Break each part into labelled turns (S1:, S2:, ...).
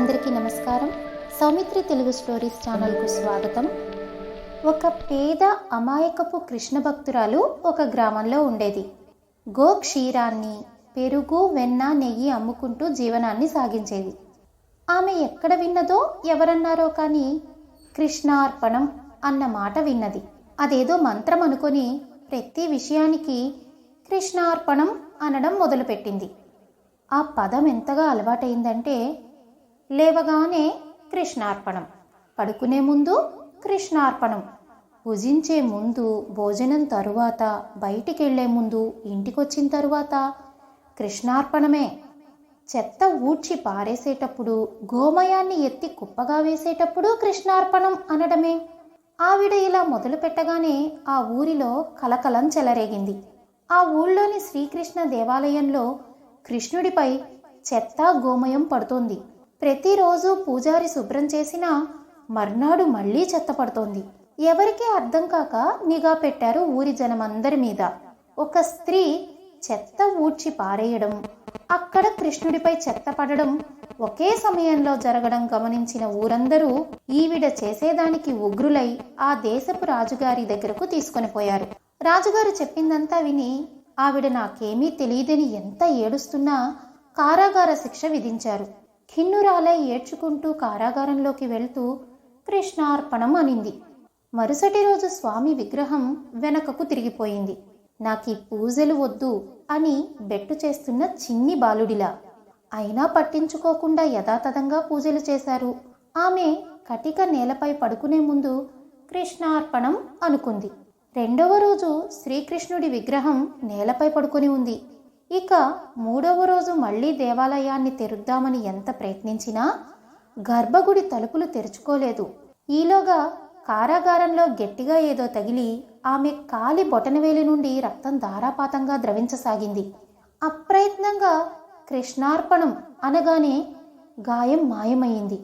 S1: అందరికీ నమస్కారం. సౌమిత్రి తెలుగు స్టోరీస్ ఛానల్కు స్వాగతం. ఒక పేద అమాయకపు కృష్ణ భక్తురాలు ఒక గ్రామంలో ఉండేది. గో క్షీరాన్ని పెరుగు వెన్న నెయ్యి అమ్ముకుంటూ జీవనాన్ని సాగించేది. ఆమె ఎక్కడ విన్నదో ఎవరన్నారో కానీ కృష్ణార్పణం అన్న మాట విన్నది. అదేదో మంత్రం అనుకొని ప్రతి విషయానికి కృష్ణార్పణం అనడం మొదలుపెట్టింది. ఆ పదం ఎంతగా అలవాటైందంటే లేవగానే కృష్ణార్పణం. పడుకునే ముందు కృష్ణార్పణం. భుజించే ముందు భోజనం తరువాత బయటికి వెళ్ళే ముందు ఇంటికొచ్చిన తరువాత కృష్ణార్పణమే. చెత్త ఊడ్చి పారేసేటప్పుడు గోమయాన్ని ఎత్తి కుప్పగా వేసేటప్పుడు కృష్ణార్పణం అనడమే. ఆవిడ ఇలా మొదలు పెట్టగానే ఆ ఊరిలో కలకలం చెలరేగింది. ఆ ఊళ్ళోని శ్రీకృష్ణ దేవాలయంలో కృష్ణుడిపై చెత్త గోమయం పడుతోంది. ప్రతిరోజు పూజారి శుభ్రం చేసినా మర్నాడు మళ్ళీ చెత్త పడుతోంది ఎవరికీ అర్థం కాక నిఘా పెట్టారు ఊరి జనమందరి మీద. ఒక స్త్రీ చెత్త ఊడ్చి పారేయడం అక్కడ కృష్ణుడిపై చెత్త పడడం ఒకే సమయంలో జరగడం గమనించిన ఊరందరూ ఈవిడ చేసేదానికి ఉగ్రులై ఆ దేశపు రాజుగారి దగ్గరకు తీసుకొని పోయారు. రాజుగారు చెప్పిందంతా విని ఆవిడ నాకేమీ తెలియదని ఎంత ఏడుస్తున్నా కారాగార శిక్ష విధించారు. ఖిన్నురాలై ఏడ్చుకుంటూ కారాగారంలోకి వెళ్తూ కృష్ణార్పణం అనింది. మరుసటి రోజు స్వామి విగ్రహం వెనకకు తిరిగిపోయింది. నాకీ పూజలు వద్దు అని బెట్టు చేస్తున్న చిన్ని బాలుడిలా. అయినా పట్టించుకోకుండా యథాతథంగా పూజలు చేశారు. ఆమె కటిక నేలపై పడుకునే ముందు కృష్ణార్పణం అనుకుంది. రెండవ రోజు శ్రీకృష్ణుడి విగ్రహం నేలపై పడుకొని ఉంది. ఇక మూడవ రోజు మళ్ళీ దేవాలయాన్ని తెరుద్దామని ఎంత ప్రయత్నించినా గర్భగుడి తలుపులు తెరుచుకోలేదు. ఈలోగా కారాగారంలో గట్టిగా ఏదో తగిలి ఆమె కాలి బొటనవేలి నుండి రక్తం ధారాపాతంగా ద్రవించసాగింది. అప్రయత్నంగా కృష్ణార్పణం అనగానే గాయం మాయమైంది.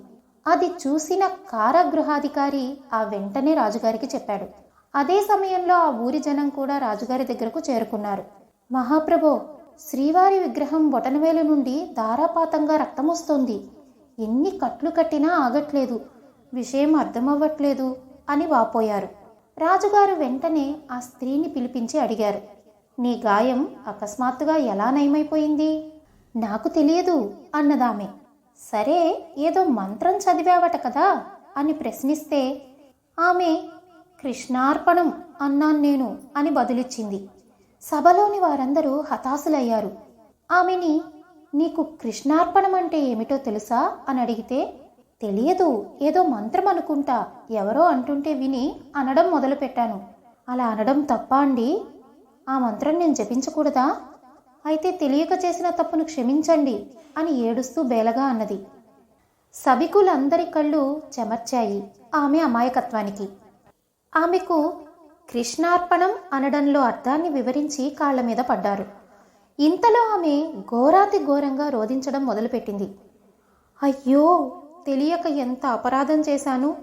S1: అది చూసిన కారాగృహాధికారి ఆ వెంటనే రాజుగారికి చెప్పాడు. అదే సమయంలో ఆ ఊరి జనం కూడా రాజుగారి దగ్గరకు చేరుకున్నారు. మహాప్రభో శ్రీవారి విగ్రహం బొటనవేలు నుండి ధారాపాతంగా రక్తం వస్తోంది ఎన్ని కట్లు కట్టినా ఆగట్లేదు. విషయం అర్థమవ్వట్లేదు అని వాపోయారు. రాజుగారు వెంటనే ఆ స్త్రీని పిలిపించి అడిగారు. నీ గాయం అకస్మాత్తుగా ఎలా నయమైపోయింది? నాకు తెలియదు అన్నదామె. సరే ఏదో మంత్రం చదివావట కదా అని ప్రశ్నిస్తే ఆమె కృష్ణార్పణం అన్నాను నేను అని బదులిచ్చింది. సభలోని వారందరూ హతాశులయ్యారు. ఆమెని నీకు కృష్ణార్పణం అంటే ఏమిటో తెలుసా? అని అడిగితే తెలియదు ఏదో మంత్రం అనుకుంటా ఎవరో అంటుంటే విని అనడం మొదలుపెట్టాను. అలా అనడం తప్ప అండి? ఆ మంత్రం నేను జపించకూడదా? అయితే తెలియక చేసిన తప్పును క్షమించండి అని ఏడుస్తూ బేలగా అన్నది. సభికులందరి కళ్ళు చెమర్చాయి ఆమె అమాయకత్వానికి. ఆమెకు కృష్ణార్పణం అనడంలో అర్థాన్ని వివరించి కాళ్ళ మీద పడ్డారు. ఇంతలో ఆమె ఘోరాతి ఘోరంగా రోధించడం మొదలుపెట్టింది. అయ్యో తెలియక ఎంత అపరాధం చేశాను.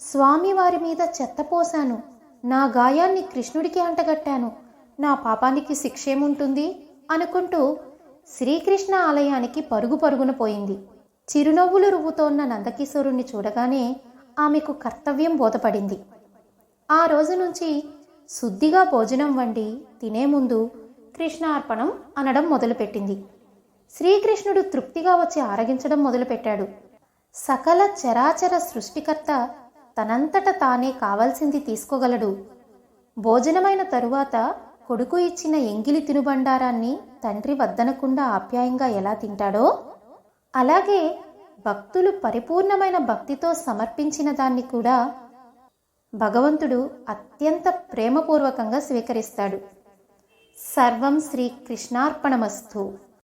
S1: స్వామివారి మీద చెత్త పోశాను. నా గాయాన్ని కృష్ణుడికి అంటగట్టాను. నా పాపానికి శిక్షేముంటుంది అనుకుంటూ శ్రీకృష్ణ ఆలయానికి పరుగు పరుగున పోయింది. చిరునవ్వులు రువ్వుతోన్న నందకిశోరుణ్ణి చూడగానే ఆమెకు కర్తవ్యం బోధపడింది. ఆ రోజు నుంచి శుద్ధిగా భోజనం వండి తినే ముందు కృష్ణార్పణం అనడం మొదలుపెట్టింది. శ్రీకృష్ణుడు తృప్తిగా వచ్చి ఆరగించడం మొదలుపెట్టాడు. సకల చరాచర సృష్టికర్త తనంతట తానే కావలసింది తీసుకోగలడు. భోజనమైన తరువాత కొడుకు ఇచ్చిన ఎంగిలి తినుబండారాన్ని తండ్రి వద్దనకుండా ఆప్యాయంగా ఎలా తింటాడో అలాగే భక్తులు పరిపూర్ణమైన భక్తితో సమర్పించిన దాన్ని కూడా భగవంతుడు అత్యంత ప్రేమపూర్వకంగా స్వీకరిస్తాడు. సర్వం శ్రీ కృష్ణార్పణమస్తు.